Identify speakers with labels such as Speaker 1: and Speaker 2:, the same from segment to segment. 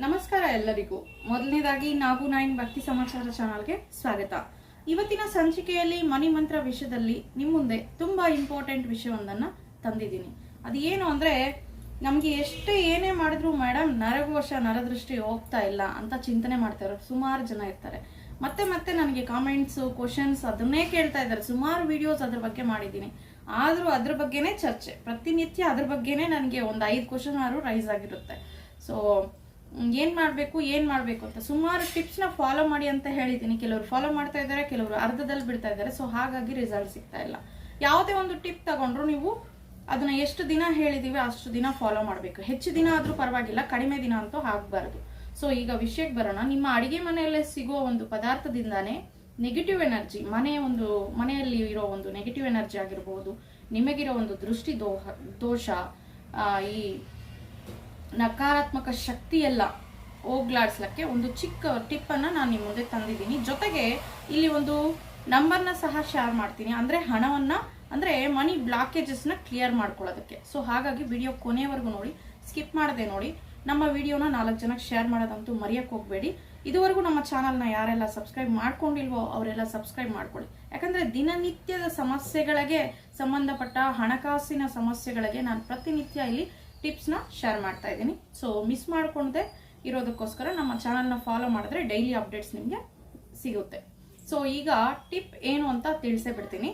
Speaker 1: ನಮಸ್ಕಾರ ಎಲ್ಲರಿಗೂ. ಮೊದಲನೇದಾಗಿ ನಾವು ನೈನ್ ಭಕ್ತಿ ಸಮಾಚಾರ ಚಾನಲ್ಗೆ ಸ್ವಾಗತ. ಇವತ್ತಿನ ಸಂಚಿಕೆಯಲ್ಲಿ ಮನಿ ಮಂತ್ರ ವಿಷಯದಲ್ಲಿ ನಿಮ್ಮ ಮುಂದೆ ತುಂಬಾ ಇಂಪಾರ್ಟೆಂಟ್ ವಿಷಯವೊಂದನ್ನ ತಂದಿದ್ದೀನಿ. ಅದು ಏನು ಅಂದ್ರೆ, ನಮ್ಗೆ ಎಷ್ಟೇ ಏನೇ ಮಾಡಿದ್ರು ಮೇಡಮ್ ನರಘೋಷ ನರದೃಷ್ಟಿ ಹೋಗ್ತಾ ಇಲ್ಲ ಅಂತ ಚಿಂತನೆ ಮಾಡ್ತಾರೆ ಸುಮಾರು ಜನ ಇರ್ತಾರೆ. ಮತ್ತೆ ಮತ್ತೆ ನನಗೆ ಕಾಮೆಂಟ್ಸ್ ಕ್ವಶನ್ಸ್ ಅದನ್ನೇ ಕೇಳ್ತಾ ಇದ್ದಾರೆ. ಸುಮಾರು ವಿಡಿಯೋಸ್ ಅದ್ರ ಬಗ್ಗೆ ಮಾಡಿದ್ದೀನಿ. ಆದ್ರೂ ಅದ್ರ ಬಗ್ಗೆನೇ ಚರ್ಚೆ. ಪ್ರತಿನಿತ್ಯ ಅದ್ರ ಬಗ್ಗೆನೇ ನನಗೆ ಒಂದು ಐದು ಕ್ವಶನ್ ಆದ್ರೂ ರೈಸ್ ಆಗಿರುತ್ತೆ. ಸೊ ಏನ್ ಮಾಡಬೇಕು ಏನ್ ಮಾಡಬೇಕು ಅಂತ ಸುಮಾರು ಟಿಪ್ಸ್ನ ಫಾಲೋ ಮಾಡಿ ಅಂತ ಹೇಳಿದ್ದೀನಿ ಕೆಲವರು ಫಾಲೋ ಮಾಡ್ತಾ ಇದ್ದಾರೆ, ಕೆಲವರು ಅರ್ಧದಲ್ಲಿ ಬಿಡ್ತಾ ಇದ್ದಾರೆ. ಸೊ ಹಾಗಾಗಿ ರಿಸಲ್ಟ್ ಸಿಗ್ತಾ ಇಲ್ಲ. ಯಾವುದೇ ಒಂದು ಟಿಪ್ ತಗೊಂಡ್ರು ನೀವು ಅದನ್ನ ಎಷ್ಟು ದಿನ ಹೇಳಿದೀವಿ, ಅಷ್ಟು ದಿನ ಫಾಲೋ ಮಾಡಬೇಕು. ಹೆಚ್ಚು ದಿನ ಆದ್ರೂ ಪರವಾಗಿಲ್ಲ, ಕಡಿಮೆ ದಿನ ಅಂತೂ ಆಗಬಾರದು. ಸೊ ಈಗ ವಿಷಯಕ್ಕೆ ಬರೋಣ. ನಿಮ್ಮ ಅಡಿಗೆ ಮನೆಯಲ್ಲೇ ಸಿಗೋ ಒಂದು ಪದಾರ್ಥದಿಂದಾನೇ ನೆಗೆಟಿವ್ ಎನರ್ಜಿ ಮನೆ ಒಂದು, ಮನೆಯಲ್ಲಿ ಇರೋ ಒಂದು ನೆಗೆಟಿವ್ ಎನರ್ಜಿ ಆಗಿರ್ಬೋದು, ನಿಮಗಿರೋ ಒಂದು ದೃಷ್ಟಿ ದೋಹ, ದೋಷ ಈ ನಕಾರಾತ್ಮಕ ಶಕ್ತಿ ಎಲ್ಲ ಹೋಗ್ಲಾಡ್ಸ್ಲಕ್ಕೆ ಒಂದು ಚಿಕ್ಕ ಟಿಪ್ಪನ್ನು ನಾನು ನಿಮ್ಮ ಮುಂದೆ ತಂದಿದ್ದೀನಿ. ಜೊತೆಗೆ ಇಲ್ಲಿ ಒಂದು ನಂಬರ್ನ ಸಹ ಶೇರ್ ಮಾಡ್ತೀನಿ. ಅಂದರೆ ಹಣವನ್ನು, ಅಂದರೆ ಮನಿ ಬ್ಲಾಕೇಜಸ್ನ ಕ್ಲಿಯರ್ ಮಾಡ್ಕೊಳ್ಳೋದಕ್ಕೆ. ಸೊ ಹಾಗಾಗಿ ವಿಡಿಯೋ ಕೊನೆವರೆಗೂ ನೋಡಿ ಸ್ಕಿಪ್ ಮಾಡದೆ ನೋಡಿ. ನಮ್ಮ ವಿಡಿಯೋನ ನಾಲ್ಕು ಜನಕ್ಕೆ ಶೇರ್ ಮಾಡೋದಂತೂ ಮರೆಯಕ್ಕೆ ಹೋಗಬೇಡಿ. ಇದುವರೆಗೂ ನಮ್ಮ ಚಾನಲ್ನ ಯಾರೆಲ್ಲ ಸಬ್ಸ್ಕ್ರೈಬ್ ಮಾಡ್ಕೊಂಡಿಲ್ವೋ ಅವರೆಲ್ಲ ಸಬ್ಸ್ಕ್ರೈಬ್ ಮಾಡ್ಕೊಳ್ಳಿ. ಯಾಕಂದರೆ ದಿನನಿತ್ಯದ ಸಮಸ್ಯೆಗಳಿಗೆ ಸಂಬಂಧಪಟ್ಟ ಹಣಕಾಸಿನ ಸಮಸ್ಯೆಗಳಿಗೆ ನಾನು ಪ್ರತಿನಿತ್ಯ ಇಲ್ಲಿ ಟಿಪ್ಸ್ನ ಶೇರ್ ಮಾಡ್ತಾ ಇದ್ದೀನಿ. ಸೊ ಮಿಸ್ ಮಾಡ್ಕೊಂಡೆ ಇರೋದಕ್ಕೋಸ್ಕರ ನಮ್ಮ ಚಾನಲ್ನ ಫಾಲೋ ಮಾಡಿದ್ರೆ ಡೈಲಿ ಅಪ್ಡೇಟ್ಸ್ ನಿಮಗೆ ಸಿಗುತ್ತೆ. ಸೊ ಈಗ ಟಿಪ್ ಏನು ಅಂತ ತಿಳಿಸೇ ಬಿಡ್ತೀನಿ.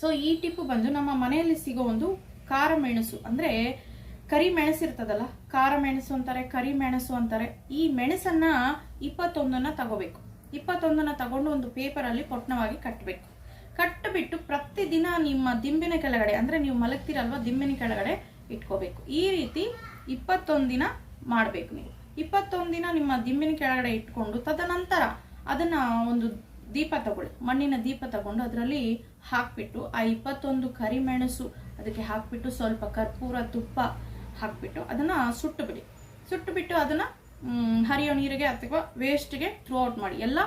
Speaker 1: ಸೊ ಈ ಟಿಪ್ ಬಂದು ನಮ್ಮ ಮನೆಯಲ್ಲಿ ಸಿಗೋ ಒಂದು ಖಾರ ಮೆಣಸು. ಅಂದ್ರೆ ಕರಿ ಮೆಣಸು ಇರ್ತದಲ್ಲ, ಖಾರ ಮೆಣಸು ಅಂತಾರೆ, ಕರಿ ಮೆಣಸು ಅಂತಾರೆ, ಈ ಮೆಣಸನ್ನ ಇಪ್ಪತ್ತೊಂದನ್ನ ತಗೋಬೇಕು. ಇಪ್ಪತ್ತೊಂದನ್ನ ತಗೊಂಡು ಒಂದು ಪೇಪರ್ ಅಲ್ಲಿ ಪೊಟ್ನವಾಗಿ ಕಟ್ಟಬೇಕು ಕಟ್ಟಿಬಿಟ್ಟು ಪ್ರತಿದಿನ ನಿಮ್ಮ ದಿಂಬಿನ ಕೆಳಗಡೆ, ಅಂದ್ರೆ ನೀವು ಮಲಗ್ತೀರಲ್ವ ದಿಂಬಿನ ಕೆಳಗಡೆ ಇಟ್ಕೋಬೇಕು. ಈ ರೀತಿ ಇಪ್ಪತ್ತೊಂದು ದಿನ ಮಾಡಬೇಕು ನೀವು. ಇಪ್ಪತ್ತೊಂದು ದಿನ ನಿಮ್ಮ ದಿಂಬಿನ ಕೆಳಗಡೆ ಇಟ್ಕೊಂಡು ತದನಂತರ ಅದನ್ನು ಒಂದು ದೀಪ ತಗೊಳ್ಳಿ. ಮಣ್ಣಿನ ದೀಪ ತಗೊಂಡು ಅದರಲ್ಲಿ ಹಾಕ್ಬಿಟ್ಟು ಆ ಇಪ್ಪತ್ತೊಂದು ಕರಿಮೆಣಸು ಅದಕ್ಕೆ ಹಾಕ್ಬಿಟ್ಟು ಸ್ವಲ್ಪ ಕರ್ಪೂರ ತುಪ್ಪ ಹಾಕ್ಬಿಟ್ಟು ಅದನ್ನು ಸುಟ್ಟು ಬಿಡಿ ಸುಟ್ಟು ಬಿಟ್ಟು ಅದನ್ನು ಹರಿಯೋ ನೀರಿಗೆ ಅಥವಾ ವೇಸ್ಟ್ಗೆ ಥ್ರೂ ಔಟ್ ಮಾಡಿ. ಎಲ್ಲ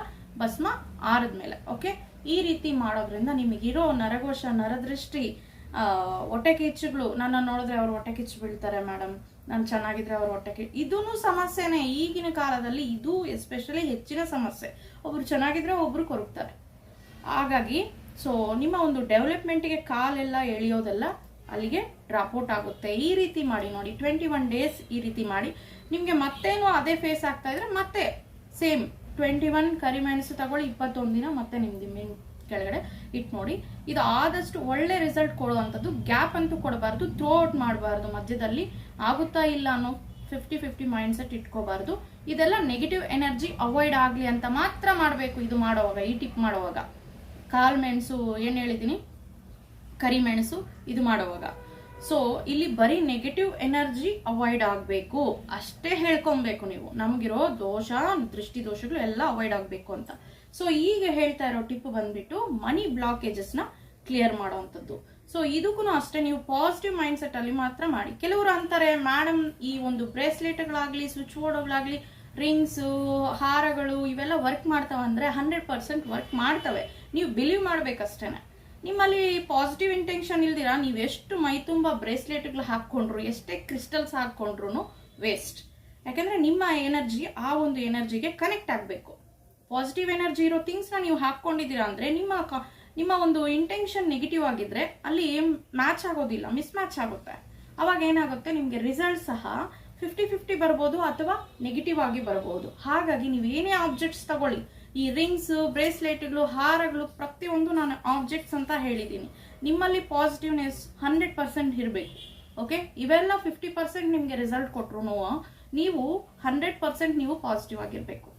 Speaker 1: ಭಸ್ಮ ಆರದ್ಮೇಲೆ ಓಕೆ ಈ ರೀತಿ ಮಾಡೋದ್ರಿಂದ ನಿಮಗಿರೋ ನರಘೋಷ ನರದೃಷ್ಟಿ ಹೊಟ್ಟೆ ಕಿಚ್ಚುಗಳು. ನನ್ನ ನೋಡಿದ್ರೆ ಅವ್ರು ಹೊಟ್ಟೆ ಕಿಚ್ಚು ಬೀಳ್ತಾರೆ ಮೇಡಮ್ ನಾನು ಚೆನ್ನಾಗಿದ್ರೆ ಅವ್ರ ಹೊಟ್ಟೆ ಕಿ ಇದೂ ಸಮಸ್ಯೆನೇ ಈಗಿನ ಕಾಲದಲ್ಲಿ ಇದು ಎಸ್ಪೆಷಲಿ ಹೆಚ್ಚಿನ ಸಮಸ್ಯೆ. ಒಬ್ರು ಚೆನ್ನಾಗಿದ್ರೆ ಒಬ್ರು ಕೊರಗ್ತಾರೆ. ಹಾಗಾಗಿ ಸೊ ನಿಮ್ಮ ಒಂದು ಡೆವಲಪ್ಮೆಂಟ್ಗೆ ಕಾಲೆಲ್ಲ ಎಳೆಯೋದೆಲ್ಲ ಅಲ್ಲಿಗೆ ಡ್ರಾಪ್ಔಟ್ ಆಗುತ್ತೆ. ಈ ರೀತಿ ಮಾಡಿ ನೋಡಿ. ಟ್ವೆಂಟಿ ಒನ್ ಡೇಸ್ ಈ ರೀತಿ ಮಾಡಿ. ನಿಮಗೆ ಮತ್ತೇನು ಅದೇ ಫೇಸ್ ಆಗ್ತಾ ಇದ್ರೆ ಮತ್ತೆ ಸೇಮ್ ಟ್ವೆಂಟಿ ಒನ್ ಕರಿಮೆಣಸು ತಗೊಳ್ಳಿ, ಇಪ್ಪತ್ತೊಂದು ದಿನ ಮತ್ತೆ ನಿಮ್ದು ಕೆಳಗಡೆ ಇಟ್ಟು ನೋಡಿ. ಇದು ಆದಷ್ಟು ಒಳ್ಳೆ ರಿಸಲ್ಟ್ ಕೊಡುವಂಥದ್ದು ಗ್ಯಾಪ್ ಅಂತೂ ಕೊಡಬಾರ್ದು ಥ್ರೋ ಔಟ್ ಮಾಡಬಾರ್ದು ಮಧ್ಯದಲ್ಲಿ. ಆಗುತ್ತಾ ಇಲ್ಲ ಅನ್ನೋ ಫಿಫ್ಟಿ ಫಿಫ್ಟಿ ಮೈಂಡ್ ಸೆಟ್ ಇಟ್ಕೋಬಾರ್ದು. ಇದೆಲ್ಲ ನೆಗೆಟಿವ್ ಎನರ್ಜಿ ಅವಾಯ್ಡ್ ಆಗಲಿ ಅಂತ ಮಾತ್ರ ಮಾಡಬೇಕು ಇದು ಮಾಡುವಾಗ, ಈ ಟಿಪ್ ಮಾಡುವಾಗ. ಕಾಲ್ ಮೆಣಸು, ಏನು ಹೇಳಿದ್ದೀನಿ ಕರಿಮೆಣಸು ಇದು ಮಾಡುವಾಗ. ಸೊ ಇಲ್ಲಿ ಬರೀ ನೆಗೆಟಿವ್ ಎನರ್ಜಿ ಅವಾಯ್ಡ್ ಆಗಬೇಕು. ಅಷ್ಟೇ ಹೇಳ್ಕೊಬೇಕು ನೀವು. ನಮಗಿರೋ ದೋಷ ದೃಷ್ಟಿ ದೋಷಗಳು ಎಲ್ಲ ಅವಾಯ್ಡ್ ಆಗಬೇಕು ಅಂತ. ಸೊ ಈಗ ಹೇಳ್ತಾ ಇರೋ ಟಿಪ್ ಬಂದ್ಬಿಟ್ಟು ಮನಿ ಬ್ಲಾಕೇಜಸ್ನ ಕ್ಲಿಯರ್ ಮಾಡುವಂಥದ್ದು. ಸೊ ಇದಕ್ಕೂ ಅಷ್ಟೇ ನೀವು ಪಾಸಿಟಿವ್ ಮೈಂಡ್ ಸೆಟ್ ಅಲ್ಲಿ ಮಾತ್ರ ಮಾಡಿ. ಕೆಲವರು ಅಂತಾರೆ ಮೇಡಮ್ ಈ ಒಂದು ಬ್ರೇಸ್ಲೆಟ್ಗಳಾಗಲಿ ಸ್ವಿಚ್ ಬೋರ್ಡ್ಗಳಾಗಲಿ ರಿಂಗ್ಸ್ ಹಾರಗಳು ಇವೆಲ್ಲ ವರ್ಕ್ ಮಾಡ್ತಾವೆ ಅಂದ್ರೆ ಹಂಡ್ರೆಡ್ ಪರ್ಸೆಂಟ್ ವರ್ಕ್ ಮಾಡ್ತವೆ. ನೀವು ಬಿಲೀವ್ ಮಾಡ್ಬೇಕಷ್ಟೇನೆ. ನಿಮ್ಮಲ್ಲಿ ಪಾಸಿಟಿವ್ ಇಂಟೆನ್ಷನ್ ಇಲ್ದಿರ, ನೀವು ಎಷ್ಟು ಮೈ ಬ್ರೇಸ್ಲೆಟ್ಗಳು ಹಾಕ್ಕೊಂಡ್ರು, ಎಷ್ಟೇ ಕ್ರಿಸ್ಟಲ್ಸ್ ಹಾಕ್ಕೊಂಡ್ರು ವೇಸ್ಟ್ ಯಾಕಂದ್ರೆ ನಿಮ್ಮ ಎನರ್ಜಿ ಆ ಒಂದು ಎನರ್ಜಿಗೆ ಕನೆಕ್ಟ್ ಆಗಬೇಕು. ಪಾಸಿಟಿವ್ ಎನರ್ಜಿ ಇರೋ ಥಿಂಗ್ಸ್ನ ನೀವು ಹಾಕ್ಕೊಂಡಿದ್ದೀರಾ ಅಂದರೆ ನಿಮ್ಮ ನಿಮ್ಮ ಒಂದು ಇಂಟೆನ್ಷನ್ ನೆಗೆಟಿವ್ ಆಗಿದ್ರೆ ಅಲ್ಲಿ ಮ್ಯಾಚ್ ಆಗೋದಿಲ್ಲ ಮಿಸ್ ಮ್ಯಾಚ್ ಆಗುತ್ತೆ. ಅವಾಗ ಏನಾಗುತ್ತೆ? ನಿಮಗೆ ರಿಸಲ್ಟ್ ಸಹ ಫಿಫ್ಟಿ ಫಿಫ್ಟಿ ಬರ್ಬೋದು ಅಥವಾ ನೆಗೆಟಿವ್ ಆಗಿ ಬರಬಹುದು ಹಾಗಾಗಿ ನೀವು ಏನೇ ಆಬ್ಜೆಕ್ಟ್ಸ್ ತಗೊಳ್ಳಿ, ಈ ರಿಂಗ್ಸ್ ಬ್ರೇಸ್ಲೆಟ್ಗಳು ಹಾರಗಳು, ಪ್ರತಿಯೊಂದು ನಾನು ಆಬ್ಜೆಕ್ಟ್ಸ್ ಅಂತ ಹೇಳಿದ್ದೀನಿ. ನಿಮ್ಮಲ್ಲಿ ಪಾಸಿಟಿವ್ನೆಸ್ ಹಂಡ್ರೆಡ್ ಪರ್ಸೆಂಟ್ ಇರಬೇಕು ಓಕೆ ಇವೆಲ್ಲ ಫಿಫ್ಟಿ ಪರ್ಸೆಂಟ್ ನಿಮಗೆ ರಿಸಲ್ಟ್ ಕೊಟ್ರು ನೀವು ಹಂಡ್ರೆಡ್ ಪರ್ಸೆಂಟ್ ನೀವು ಪಾಸಿಟಿವ್ ಆಗಿರಬೇಕು.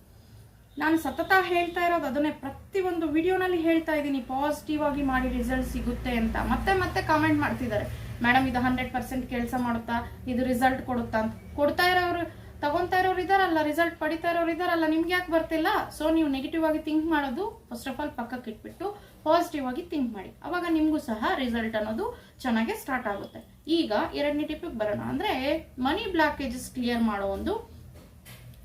Speaker 1: ನಾನು ಸತತ ಹೇಳ್ತಾ ಇರೋದು ಅದನ್ನೇ. ಪ್ರತಿಯೊಂದು ವಿಡಿಯೋನಲ್ಲಿ ಹೇಳ್ತಾ ಇದ್ದೀನಿ ಪಾಸಿಟಿವ್ ಆಗಿ ಮಾಡಿ ರಿಸಲ್ಟ್ ಸಿಗುತ್ತೆ ಅಂತ. ಮತ್ತೆ ಮತ್ತೆ ಕಾಮೆಂಟ್ ಮಾಡ್ತಿದ್ದಾರೆ. ಮೇಡಮ್ ಇದು ಹಂಡ್ರೆಡ್ ಪರ್ಸೆಂಟ್ ಕೆಲಸ ಮಾಡುತ್ತಾ? ಇದು ರಿಸಲ್ಟ್ ಕೊಡುತ್ತಾ? ಅಂತ. ಕೊಡ್ತಾ ಇರೋರು, ತಗೊಂತಾ ಇರೋರು ಇದಾರಲ್ಲ ರಿಸಲ್ಟ್ ಪಡಿತಾ ಇರೋರು ಇದಾರಲ್ಲ, ನಿಮ್ಗೆ ಯಾಕೆ ಬರ್ತಿಲ್ಲ? ಸೊ ನೀವು ನೆಗೆಟಿವ್ ಆಗಿ ಥಿಂಕ್ ಮಾಡೋದು ಫಸ್ಟ್ ಆಫ್ ಆಲ್ ಪಕ್ಕಕ್ಕೆ ಇಟ್ಬಿಟ್ಟು ಪಾಸಿಟಿವ್ ಆಗಿ ಥಿಂಕ್ ಮಾಡಿ. ಅವಾಗ ನಿಮಗೂ ಸಹ ರಿಸಲ್ಟ್ ಅನ್ನೋದು ಚೆನ್ನಾಗಿ ಸ್ಟಾರ್ಟ್ ಆಗುತ್ತೆ. ಈಗ ಎರಡನೇ ಟಿಪಿಗೆ ಬರೋಣ. ಅಂದ್ರೆ ಮನಿ ಬ್ಲಾಕೇಜಸ್ ಕ್ಲಿಯರ್ ಮಾಡೋ ಒಂದು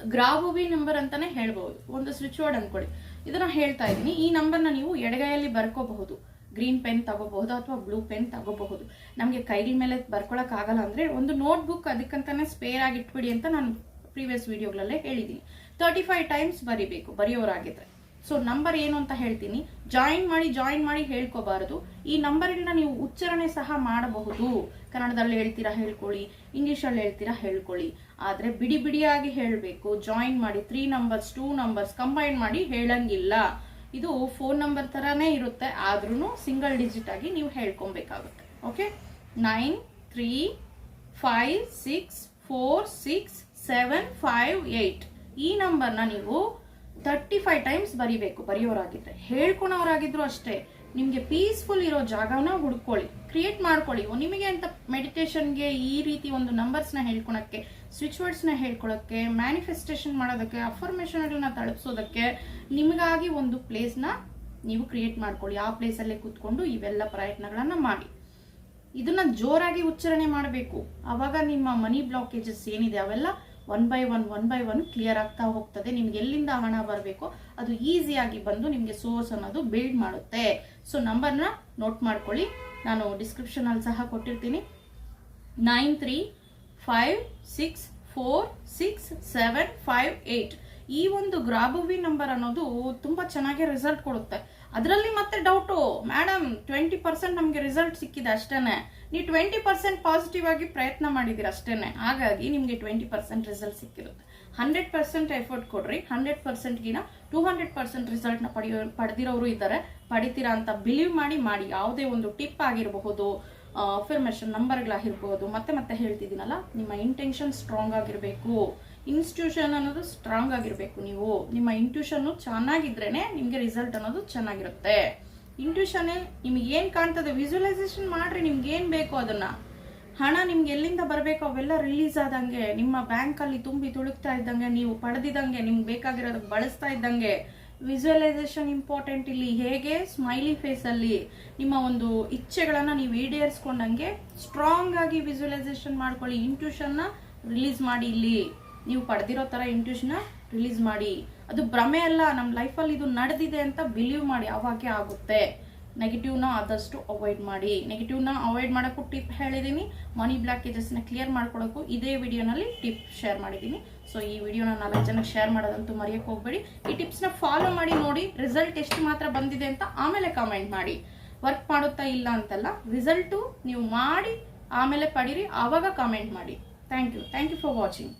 Speaker 1: ಗ್ರಾಬುಬಿ ನಂಬರ್ ಅಂತಾನೆ ಹೇಳ್ಬಹುದು ಒಂದು ಸ್ವಿಚ್ ವರ್ಡ್ ಅನ್ಕೊಳ್ಳಿ. ಇದನ್ನ ಹೇಳ್ತಾ ಇದ್ದೀನಿ. ಈ ನಂಬರ್ನ ನೀವು ಎಡಗೈಯಲ್ಲಿ ಬರ್ಕೋಬಹುದು. ಗ್ರೀನ್ ಪೆನ್ ತಗೋಬಹುದು ಅಥವಾ ಬ್ಲೂ ಪೆನ್ ತಗೋಬಹುದು. ನಮಗೆ ಕೈಗಳ ಮೇಲೆ ಬರ್ಕೊಳಕ್ ಆಗಲ್ಲ ಅಂದ್ರೆ ಒಂದು ನೋಟ್ ಬುಕ್ ಅದಕ್ಕಂತಾನೆ ಸ್ಪೇರ್ ಆಗಿ ಇಟ್ಬಿಡಿ ಅಂತ ನಾನು ಪ್ರೀವಿಯಸ್ ವಿಡಿಯೋಗಳಲ್ಲೇ ಹೇಳಿದ್ದೀನಿ. ತರ್ಟಿ ಫೈವ್ ಟೈಮ್ಸ್ ಬರಿಬೇಕು. ಬರೆಯೋರಾಗಿದ್ರೆ. ಸೊ ನಂಬರ್ ಏನು ಅಂತ ಹೇಳ್ತೀನಿ. ಜಾಯಿನ್ ಮಾಡಿ ಜಾಯಿನ್ ಮಾಡಿ ಹೇಳ್ಕೋಬಾರದು. ಈ ನಂಬರಿಂದ ನೀವು ಉಚ್ಚಾರಣೆ ಸಹ ಮಾಡಬಹುದು. ಕನ್ನಡದಲ್ಲಿ ಹೇಳ್ತೀರಾ ಹೇಳ್ಕೊಳ್ಳಿ, ಇಂಗ್ಲಿಷಲ್ಲಿ ಹೇಳ್ತೀರಾ ಹೇಳ್ಕೊಳ್ಳಿ. ಆದರೆ ಬಿಡಿ ಬಿಡಿಯಾಗಿ ಹೇಳಬೇಕು. ಜಾಯಿನ್ ಮಾಡಿ three numbers two numbers combine ಮಾಡಿ ಹೇಳಂಗಿಲ್ಲ. ಇದು ಫೋನ್ ನಂಬರ್ ಥರನೇ ಇರುತ್ತೆ. ಆದ್ರೂ ಸಿಂಗಲ್ ಡಿಜಿಟ್ ಆಗಿ ನೀವು ಹೇಳ್ಕೊಬೇಕಾಗುತ್ತೆ. Okay nine three five six four six seven five eight ಈ ನಂಬರ್ನ ನೀವು ತರ್ಟಿ ಫೈವ್ ಟೈಮ್ಸ್ ಬರಿಬೇಕು, ಬರೆಯೋರಾಗಿದ್ರೆ. ಹೇಳ್ಕೊಳೋರಾಗಿದ್ರು ಅಷ್ಟೇ. ನಿಮಗೆ ಪೀಸ್ಫುಲ್ ಇರೋ ಜಾಗನ ಹುಡ್ಕೊಳ್ಳಿ. ಕ್ರಿಯೇಟ್ ಮಾಡ್ಕೊಳ್ಳಿ. ನಿಮಗೆ ಅಂತ ಮೆಡಿಟೇಷನ್ಗೆ ಈ ರೀತಿ ಒಂದು ನಂಬರ್ಸ್ನ ಹೇಳ್ಕೊಳಕ್ಕೆ ಸ್ವಿಚ್ ವರ್ಡ್ಸ್ನ ಹೇಳ್ಕೊಳಕ್ಕೆ ಮ್ಯಾನಿಫೆಸ್ಟೇಷನ್ ಮಾಡೋದಕ್ಕೆ ಅಫರ್ಮೇಷನ್ಗಳನ್ನ ತಲುಪಿಸೋದಕ್ಕೆ ನಿಮಗಾಗಿ ಒಂದು ಪ್ಲೇಸ್ನ ನೀವು ಕ್ರಿಯೇಟ್ ಮಾಡ್ಕೊಳ್ಳಿ. ಆ ಪ್ಲೇಸಲ್ಲೇ ಕೂತ್ಕೊಂಡು ಇವೆಲ್ಲ ಪ್ರಯತ್ನಗಳನ್ನು ಮಾಡಿ. ಇದನ್ನ ಜೋರಾಗಿ ಉಚ್ಚಾರಣೆ ಮಾಡಬೇಕು. ಅವಾಗ ನಿಮ್ಮ ಮನಿ ಬ್ಲಾಕೇಜಸ್ ಏನಿದೆ ಅವೆಲ್ಲ one by one one by one clear ಆಗ್ತಾ ಹೋಗ್ತದೆ. ನಿಮ್ಗೆ ಎಲ್ಲಿಂದ ಹಣ ಬರಬೇಕು, ಅದು ಈಸಿಯಾಗಿ ಬಂದು ನಿಮಗೆ ಸೋರ್ಸ್ ಅನ್ನೋದು ಬಿಲ್ಡ್ ಮಾಡುತ್ತೆ. ಸೊ ನಂಬರ್ನ ನೋಟ್ ಮಾಡ್ಕೊಳ್ಳಿ. ನಾನು ಡಿಸ್ಕ್ರಿಪ್ಷನ್ ಅಲ್ಲಿ ಸಹ ಕೊಟ್ಟಿರ್ತೀನಿ. Nine three five six four six seven five eight ಈ ಒಂದು ಗ್ರಾಬುವಿ ನಂಬರ್ ಅನ್ನೋದು ತುಂಬಾ ಚೆನ್ನಾಗಿ ರಿಸಲ್ಟ್ ಕೊಡುತ್ತೆ. ಅದರಲ್ಲಿ ಮತ್ತೆ ಡೌಟು ಮೇಡಮ್ ಟ್ವೆಂಟಿ ಪರ್ಸೆಂಟ್ ನಮಗೆ ರಿಸಲ್ಟ್ ಸಿಕ್ಕಿದೆ ಅಷ್ಟೇನೆ. ನೀವು ಟ್ವೆಂಟಿ ಪರ್ಸೆಂಟ್ ಪಾಸಿಟಿವ್ ಆಗಿ ಪ್ರಯತ್ನ ಮಾಡಿದಿರ ಅಷ್ಟೇನೆ. ಹಾಗಾಗಿ ನಿಮಗೆ ಟ್ವೆಂಟಿ ಪರ್ಸೆಂಟ್ ರಿಸಲ್ಟ್ ಸಿಕ್ಕಿರುತ್ತೆ. ಹಂಡ್ರೆಡ್ ಪರ್ಸೆಂಟ್ ಎಫರ್ಟ್ ಕೊಡ್ರಿ. ಹಂಡ್ರೆಡ್ ಪರ್ಸೆಂಟ್ಗಿನ ಟೂ ಹಂಡ್ರೆಡ್ ಪರ್ಸೆಂಟ್ ರಿಸಲ್ಟ್ನ ಪಡೆಯೋ, ಪಡೆದಿರೋರು ಇದ್ದಾರೆ. ಪಡಿತೀರಾ ಅಂತ ಬಿಲೀವ್ ಮಾಡಿ ಮಾಡಿ ಯಾವುದೇ ಒಂದು ಟಿಪ್ ಆಗಿರಬಹುದು ಅಫರ್ಮೇಷನ್ ನಂಬರ್ಗಳಾಗಿರ್ಬೋದು ಮತ್ತೆ ಮತ್ತೆ ಹೇಳ್ತಿದ್ದೀನಲ್ಲ, ನಿಮ್ಮ ಇಂಟೆನ್ಷನ್ ಸ್ಟ್ರಾಂಗ್ ಆಗಿರಬೇಕು. ಇನ್ಸ್ಟಿಟ್ಯೂಷನ್ ಅನ್ನೋದು ಸ್ಟ್ರಾಂಗ್ ಆಗಿರಬೇಕು ನೀವು. ನಿಮ್ಮ ಇಂಟ್ಯೂಷನ್ ಚೆನ್ನಾಗಿದ್ರೇ ನಿಮಗೆ ರಿಸಲ್ಟ್ ಅನ್ನೋದು ಚೆನ್ನಾಗಿರುತ್ತೆ. ಇಂಟ್ಯೂಷನ್ ನಿಮಗೆ ಏನು ಕಾಣ್ತದೆ? ವಿಜುವಲೈಸೇಷನ್ ಮಾಡ್ರಿ, ನಿಮ್ಗೆ ಏನು ಬೇಕು ಅದನ್ನ. ಹಣ ನಿಮ್ಗೆ ಎಲ್ಲಿಂದ ಬರಬೇಕು ಅವೆಲ್ಲ ರಿಲೀಸ್ ಆದಂಗೆ, ನಿಮ್ಮ ಬ್ಯಾಂಕಲ್ಲಿ ತುಂಬಿ ತುಳುಕ್ತಾ ಇದ್ದಂಗೆ, ನೀವು ಪಡೆದಿದ್ದಂಗೆ ನಿಮ್ಗೆ ಬೇಕಾಗಿರೋದಕ್ಕೆ ಬಳಸ್ತಾ ಇದ್ದಂಗೆ. ವಿಜುವಲೈಸೇಷನ್ ಇಂಪಾರ್ಟೆಂಟ್ ಇಲ್ಲಿ. ಹೇಗೆ? ಸ್ಮೈಲಿ ಫೇಸಲ್ಲಿ ನಿಮ್ಮ ಒಂದು ಇಚ್ಛೆಗಳನ್ನು ನೀವು ಈಡೇರಿಸ್ಕೊಂಡಂಗೆ ಸ್ಟ್ರಾಂಗ್ ಆಗಿ ವಿಜುವಲೈಸೇಷನ್ ಮಾಡ್ಕೊಳ್ಳಿ. ಇಂಟ್ಯೂಷನ್ನ ರಿಲೀಸ್ ಮಾಡಿ ಇಲ್ಲಿ. ನೀವು ಪಡೆದಿರೋ ಥರ ಇಂಟ್ಯೂಷನ್ನ ರಿಲೀಸ್ ಮಾಡಿ. ಅದು ಭ್ರಮೆ ಅಲ್ಲ ನಮ್ಮ ಲೈಫಲ್ಲಿ ಇದು ನಡೆದಿದೆ ಅಂತ ಬಿಲೀವ್ ಮಾಡಿ, ಅವಾಗೆ ಆಗುತ್ತೆ. ನೆಗೆಟಿವ್ನ ಆದಷ್ಟು ಅವಾಯ್ಡ್ ಮಾಡಿ. ನೆಗೆಟಿವ್ನ ಅವಾಯ್ಡ್ ಮಾಡೋಕ್ಕೂ ಟಿಪ್ ಹೇಳಿದ್ದೀನಿ ಮನಿ ಬ್ಲಾಕೇಜಸ್ನ ಕ್ಲಿಯರ್ ಮಾಡ್ಕೊಳ್ಳೋಕ್ಕೂ ಇದೇ ವಿಡಿಯೋನಲ್ಲಿ ಟಿಪ್ ಶೇರ್ ಮಾಡಿದ್ದೀನಿ ಸೊ ಈ ವಿಡಿಯೋನ ನಾಲ್ಕು ಜನಕ್ಕೆ ಶೇರ್ ಮಾಡೋದಂತೂ ಮರೆಯೋಕ್ಕೆ ಹೋಗಬೇಡಿ. ಈ ಟಿಪ್ಸ್ನ ಫಾಲೋ ಮಾಡಿ ನೋಡಿ ರಿಸಲ್ಟ್ ಎಷ್ಟು ಮಾತ್ರ ಬಂದಿದೆ ಅಂತ ಆಮೇಲೆ ಕಾಮೆಂಟ್ ಮಾಡಿ. ವರ್ಕ್ ಮಾಡುತ್ತಾ ಇಲ್ಲ ಅಂತಲ್ಲ ರಿಸಲ್ಟು ನೀವು ಮಾಡಿ, ಆಮೇಲೆ ಪಡೀರಿ ಆವಾಗ ಕಾಮೆಂಟ್ ಮಾಡಿ. Thank you thank you for watching